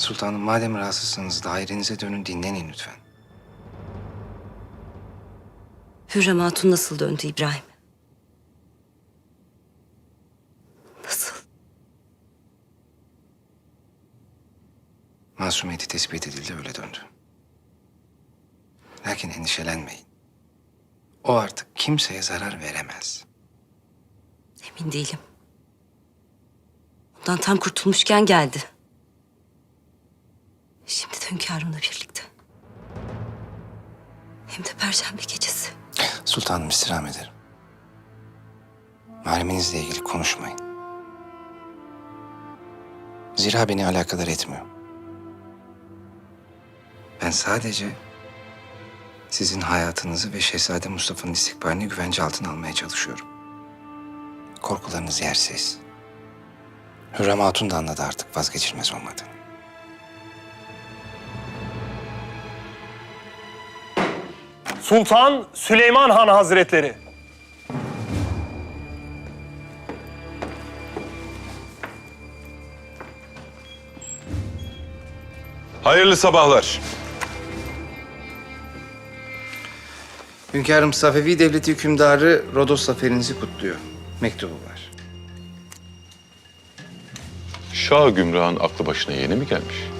Sultanım madem rahatsızsınız dairenize dönün dinlenin lütfen. Hürrem Hatun nasıl döndü İbrahim? Nasıl? Masumiyeti tespit edildi öyle döndü. Lakin endişelenmeyin. O artık kimseye zarar veremez. Emin değilim. Ondan tam kurtulmuşken geldi. Hünkârımla birlikte. Hem de perşembe gecesi. Sultanım istirham ederim. Maluminizle ilgili konuşmayın. Zira beni alakadar etmiyor. Ben sadece sizin hayatınızı ve Şehzade Mustafa'nın istikbalini güvence altına almaya çalışıyorum. Korkularınız yersiz. Hürrem Hatun da anladı artık vazgeçilmez olmadığını. Sultan Süleyman Han Hazretleri. Hayırlı sabahlar. Hünkârım Safevi Devleti hükümdarı Rodos zaferinizi kutluyor. Mektubu var. Şah Gümrah'ın aklı başına yeni mi gelmiş?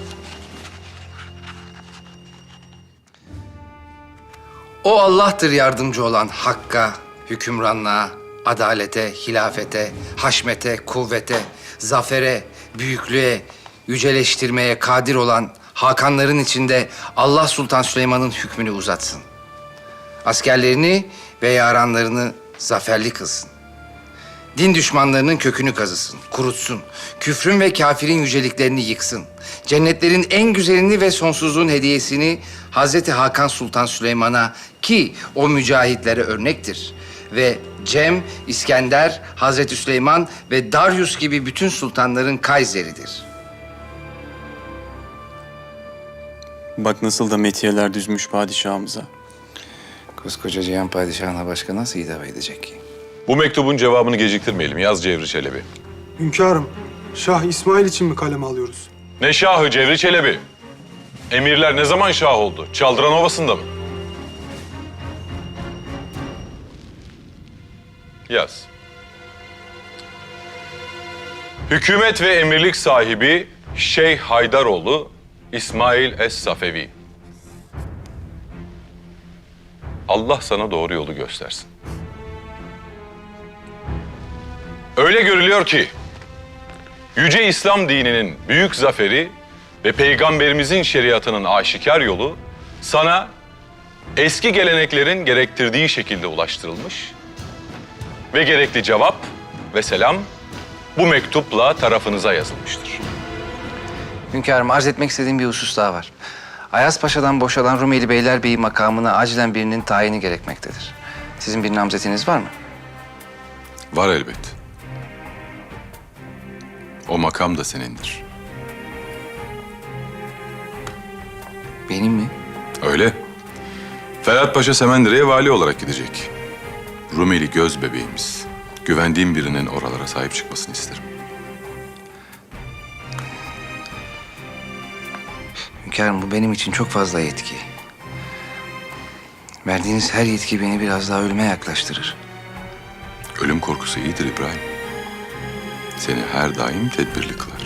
O Allah'tır yardımcı olan hakka, hükümranlığa, adalete, hilafete, haşmete, kuvvete, zafere, büyüklüğe, yüceleştirmeye kadir olan Hakanların içinde Allah Sultan Süleyman'ın hükmünü uzatsın. Askerlerini ve yaranlarını zaferli kılsın. Din düşmanlarının kökünü kazısın, kurutsun. Küfrün ve kafirin yüceliklerini yıksın. Cennetlerin en güzelini ve sonsuzluğun hediyesini Hazreti Hakan Sultan Süleyman'a ki o mücahitlere örnektir. Ve Cem, İskender, Hazreti Süleyman ve Darius gibi bütün sultanların Kayseri'dir. Bak nasıl da metiyeler düzmüş padişahımıza. Koskoca Cihan Padişahı'na başka nasıl hitap edecek ki? Bu mektubun cevabını geciktirmeyelim. Yaz Cevri Çelebi. Hünkârım, Şah İsmail için mi kaleme alıyoruz? Ne şahı Cevri Çelebi? Emirler ne zaman şah oldu? Çaldıran Ovası'nda mı? Yaz. Hükümet ve emirlik sahibi Şeyh Haydaroğlu İsmail Es-Safevi. Allah sana doğru yolu göstersin. Öyle görülüyor ki Yüce İslam dininin büyük zaferi ve peygamberimizin şeriatının aşikar yolu sana eski geleneklerin gerektirdiği şekilde ulaştırılmış ve gerekli cevap ve selam bu mektupla tarafınıza yazılmıştır. Hünkârım arz etmek istediğim bir husus daha var. Ayaz Paşa'dan boşalan Rumeli Beylerbeyi makamına acilen birinin tayini gerekmektedir. Sizin bir namzetiniz var mı? Var elbet. O makam da senindir. Benim mi? Öyle. Ferhat Paşa Semendire'ye vali olarak gidecek. Rumeli göz bebeğimiz. Güvendiğim birinin oralara sahip çıkmasını isterim. Hünkârım bu benim için çok fazla yetki. Verdiğiniz her yetki beni biraz daha ölüme yaklaştırır. Ölüm korkusu iyidir İbrahim. Seni her daim tedbirli kılar.